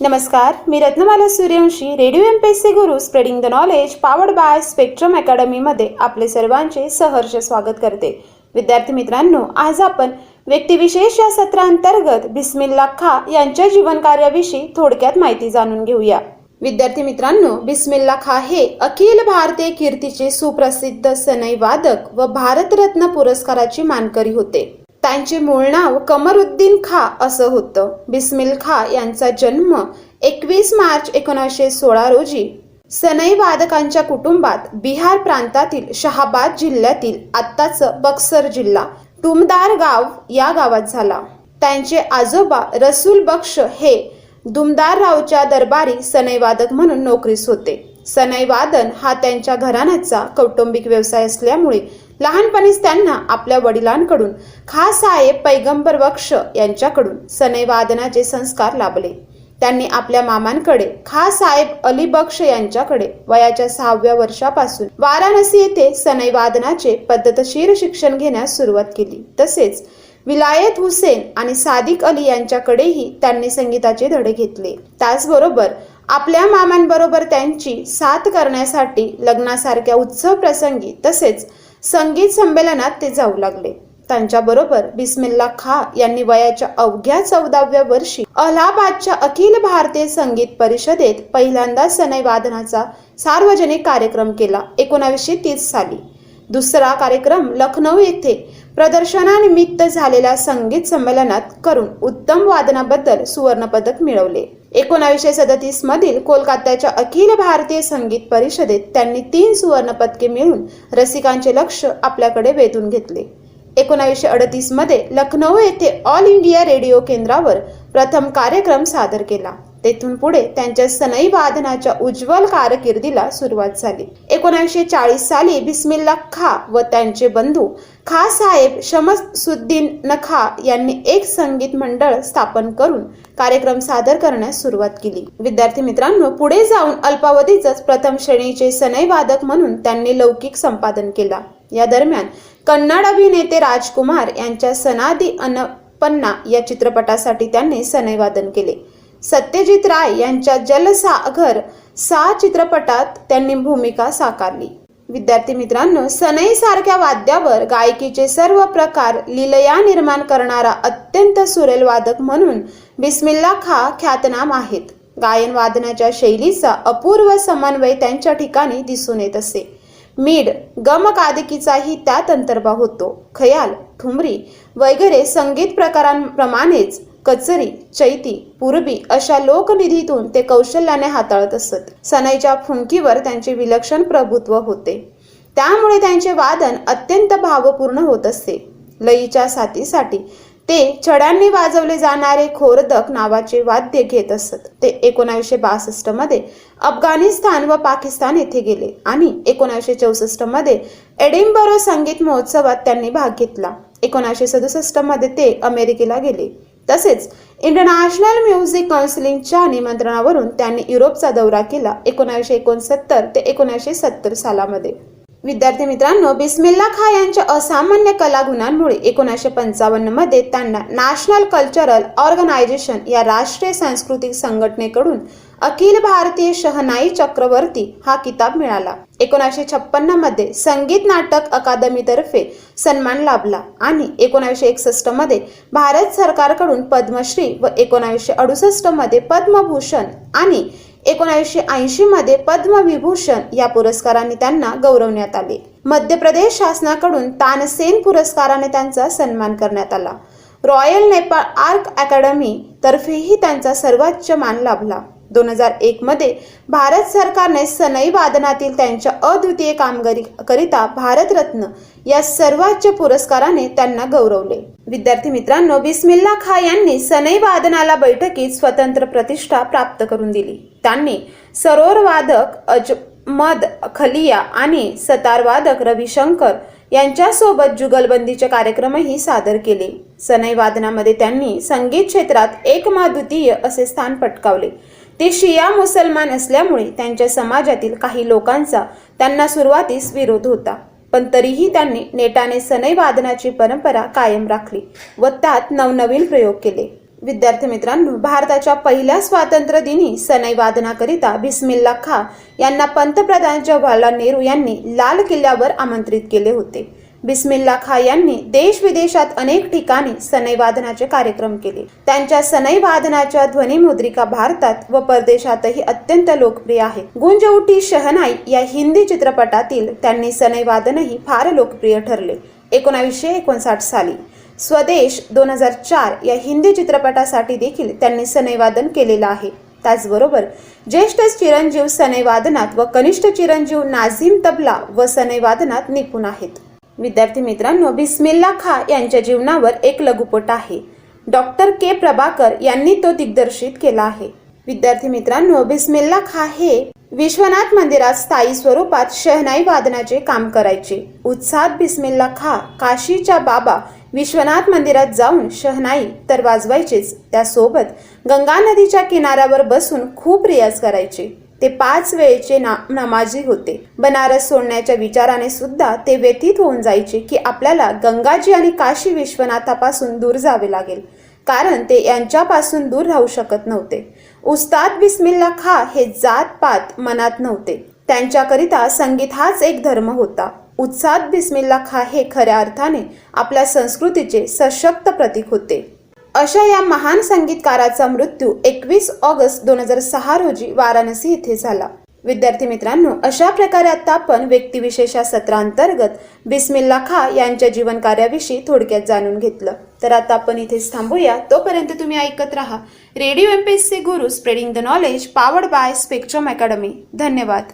नमस्कार मी Ratnamala Suryavanshi radio M P S C Guru spreading the knowledge powered by spectrum अकॅडमीमध्ये आपले सर्वांचे सहर्ष स्वागत करते. विद्यार्थी मित्रांनो आज आपण व्यक्तिविशेष या सत्रांतर्गत बिस्मिल्ला खा यांच्या जीवनकार्याविषयी थोडक्यात माहिती जाणून घेऊया. विद्यार्थी मित्रांनो बिस्मिल्ला खा हे अखिल भारतीय कीर्तीचे सुप्रसिद्ध सनई वादक व भारतरत्न पुरस्काराची मानकरी होते. त्यांचे मूळ नाव कमरुद्दीन खा असं होतं. बिस्मिल खा यांचा जन्म एकवीस मार्च एकोणीसशे सोळा रोजी सनई वादकांच्या कुटुंबात बिहार प्रांतातील शहाबाद जिल्ह्यातील आत्ताचं बक्सर जिल्हा टुमदार गाव या गावात झाला. त्यांचे आजोबा रसूल बक्ष हे दुमदार रावच्या दरबारी सनई वादक म्हणून नोकरीस होते. सनई वादन हा त्यांच्या घराण्याचा कौटुंबिक व्यवसाय असल्यामुळे लहानपणीच त्यांना आपल्या वडिलांकडून खास साहेब पैगंबर बक्ष यांच्याकडून सनई वादनाचे संस्कार लाभले. त्यांनी आपल्या मामांकडे खास साहेब अली बक्ष यांच्याकडे वयाच्या सहाव्या वर्षापासून वाराणसी येथे सनई वादनाचे पद्धतशीर शिक्षण घेण्यास सुरुवात केली. तसेच विलायत हुसेन आणि सादिक अली यांच्याकडेही त्यांनी संगीताचे धडे घेतले. त्याचबरोबर आपल्या मामांबरोबर त्यांची साथ करण्यासाठी लग्नासारख्या उत्सव प्रसंगी तसेच संगीत संमेलनात ते जाऊ लागले. त्यांच्याबरोबर बिस्मिल्ला खा यांनी वयाच्या अवघ्या चौदाव्या वर्षी अलाहाबादच्या अखिल भारतीय संगीत परिषदेत पहिल्यांदा सनई वादनाचा सार्वजनिक कार्यक्रम केला एकोणावीसशे तीस साली. दुसरा कार्यक्रम लखनौ येथे प्रदर्शनानिमित्त झालेल्या संगीत संमेलनात करून उत्तम वादनाबद्दल सुवर्णपदक मिळवले. एकोणावीसशे सदतीस मधील कोलकात्याच्या अखिल भारतीय संगीत परिषदेत त्यांनी तीन सुवर्णपदके मिळून रसिकांचे लक्ष आपल्याकडे वेधून घेतले. एकोणावीसशे अडतीसमध्ये लखनौ येथे ऑल इंडिया रेडिओ केंद्रावर प्रथम कार्यक्रम सादर केला. तेथून पुढे त्यांच्या सनई वादनाच्या उज्ज्वल कारकिर्दीला सुरुवात झाली. एकोणीसशे चाळीस साली बिस्मिल्ला खा व त्यांचे बंधू खा साहेब शमसुद्दीन नखा यांनी एक संगीत मंडळ स्थापन करून कार्यक्रम सादर करण्यास सुरुवात केली. विद्यार्थी मित्रांनो पुढे जाऊन अल्पावधीतच प्रथम श्रेणीचे सनई वादक म्हणून त्यांनी लौकिक संपादन केला. या दरम्यान कन्नड अभिनेते राजकुमार यांच्या सनादी अनपन्ना या चित्रपटासाठी त्यांनी सनई वादन केले. सत्यजित राय यांच्या जलसागर सा चित्रपटात त्यांनी भूमिका साकारली. विद्यार्थी मित्रांनो सनई सारख्या वाद्यावर गायकीचे सर्व प्रकार लीलया निर्माण करणारा अत्यंत सुरेल वादक म्हणून बिस्मिल्ला खा ख्यातनाम आहेत. गायन वादनाच्या शैलीचा अपूर्व समन्वय त्यांच्या ठिकाणी दिसून येत असे. मीड गमकादिकीचाही त्यात अंतर्भाव होतो. खयाल ठुमरी वगैरे संगीत प्रकारांप्रमाणेच कचरी चैती पूर्वी अशा लोकनिधीतून ते कौशल्याने हाताळत असत. सनईच्या फुंकीवर त्यांचे विलक्षण प्रभुत्व होते. त्यामुळे त्यांचे वादन अत्यंत भावपूर्ण होत असते. लईच्या साथीसाठी ते छड्यांनी वाजवले जाणारे खोरदक नावाचे वाद्य घेत असत. ते एकोणावीसशे बासष्टमध्ये अफगाणिस्तान व पाकिस्तान येथे गेले आणि एकोणावीसशे चौसष्टमध्ये एडिनबरो संगीत महोत्सवात त्यांनी भाग घेतला. एकोणीसशे सदुसष्टमध्ये ते अमेरिकेला गेले. तसेच इंटरनॅशनल म्युझिक काउन्सिलिंगच्या निमंत्रणावरून त्यांनी युरोपचा दौरा केला एकोणीसशे एकोणसत्तर ते एकोणीसशे सत्तर सालामध्ये. विद्यार्थी मित्रांनो बिस्मिल्ला खा यांच्या असामान्य कलागुणांमुळे एकोणीसशे पंचावन्नमध्ये त्यांना नॅशनल कल्चरल ऑर्गनायझेशन या राष्ट्रीय सांस्कृतिक संघटनेकडून अखिल भारतीय शहनाई चक्रवर्ती हा किताब मिळाला. एकोणीसशे छप्पन्नमध्ये संगीत नाटक अकादमीतर्फे सन्मान लाभला आणि एकोणीसशे एकसष्टमध्ये भारत सरकारकडून पद्मश्री व एकोणीसशे अडुसष्टमध्ये पद्मभूषण आणि एकोणीसशे ऐंशी मध्ये पद्मविभूषण या पुरस्काराने त्यांना गौरवण्यात आले. मध्य प्रदेश शासनाकडून तानसेन पुरस्काराने त्यांचा सन्मान करण्यात आला. रॉयल नेपाळ आर्क अकॅडमी तर्फेही त्यांचा सर्वोच्च मान लाभला. दोन हजार एकमध्ये भारत सरकारने सनई वादनातील त्यांच्या अद्वितीय कामगिरी करिता भारतरत्न या सर्वोच्च पुरस्काराने त्यांना गौरवले. विद्यार्थी मित्रांनो बिस्मिल्ला खा यांनी सनई वादनाला बैठकीत स्वतंत्र प्रतिष्ठा प्राप्त करून दिली. त्यांनी सरोर वादक अजमद खलिया आणि सतार वादक रविशंकर यांच्यासोबत जुगलबंदीचे कार्यक्रमही सादर केले. सनई वादनामध्ये त्यांनी संगीत क्षेत्रात एकमाद्वितीय असे स्थान पटकावले. ते शिया मुसलमान असल्यामुळे त्यांच्या समाजातील काही लोकांचा त्यांना सुरुवातीस विरोध होता. पण तरीही त्यांनी नेटाने सनई वादनाची परंपरा कायम राखली व त्यात नवनवीन प्रयोग केले. विद्यार्थी मित्रांनो भारताच्या पहिल्या स्वातंत्र्य दिनी सनई वादनाकरिता बिस्मिल्ला खा यांना पंतप्रधान जवाहरलाल नेहरू यांनी लाल किल्ल्यावर आमंत्रित केले होते. बिस्मिल्ला खा यांनी देश विदेशात अनेक ठिकाणी सनैवादनाचे कार्यक्रम केले. त्यांच्या सनैवादनाच्या ध्वनीमुद्रिका ध्वनिमुद्रिका भारतात व परदेशातही अत्यंत लोकप्रिय आहे. गुंज उठी शहनाई या हिंदी चित्रपटातील त्यांनी सनैवादनही फार लोकप्रिय ठरले. एकोणावीसशे एकोणसाठ साली स्वदेश दोन हजार चार या हिंदी चित्रपटासाठी देखील त्यांनी सनईवादन केलेलं आहे. त्याचबरोबर ज्येष्ठ चिरंजीव सनईवादनात व कनिष्ठ चिरंजीव नाझीम तबला व सनईवादनात निपुण आहेत. विद्यार्थी मित्रांनो बिस्मिल्ला खा यांच्या जीवनावर एक लघुपट आहे. डॉक्टर के. प्रभाकर यांनी तो दिग्दर्शित केला आहे. विद्यार्थी मित्रांनो बिस्मिल्ला खा हे विश्वनाथ मंदिरात स्थायी स्वरूपात शहनाई वादनाचे काम करायचे. उत्साहात बिस्मिल्ला खा काशीच्या बाबा विश्वनाथ मंदिरात जाऊन शहनाई तर वाजवायचेच त्यासोबत गंगा नदीच्या किनाऱ्यावर बसून खूप रियाज करायचे. ते पाच वेळेचे ना नमाजी होते. बनारस सोडण्याच्या विचाराने सुद्धा ते व्यतीत होऊन जायचे की आपल्याला गंगाजी आणि काशी विश्वनाथापासून दूर जावे लागेल. कारण ते यांच्यापासून दूर राहू शकत नव्हते. उस्ताद बिस्मिल्ला खा हे जात पात मनात नव्हते. त्यांच्याकरिता संगीत हाच एक धर्म होता. उत्साद बिस्मिल्ला खा हे खऱ्या अर्थाने आपल्या संस्कृतीचे सशक्त प्रतीक होते. अशा या महान संगीतकाराचा मृत्यू एकवीस ऑगस्ट दोन हजार सहा रोजी वाराणसी येथे झाला. विद्यार्थी मित्रांनो अशा प्रकारे आता आपण व्यक्तिविशेषा सत्रांतर्गत बिस्मिल्ला खा यांच्या जीवन कार्याविषयी थोडक्यात जाणून घेतलं. तर आता आपण इथेच थांबूया. तोपर्यंत तुम्ही ऐकत राहा. Radio M P S C Guru spreading the knowledge powered by spectrum academy. धन्यवाद.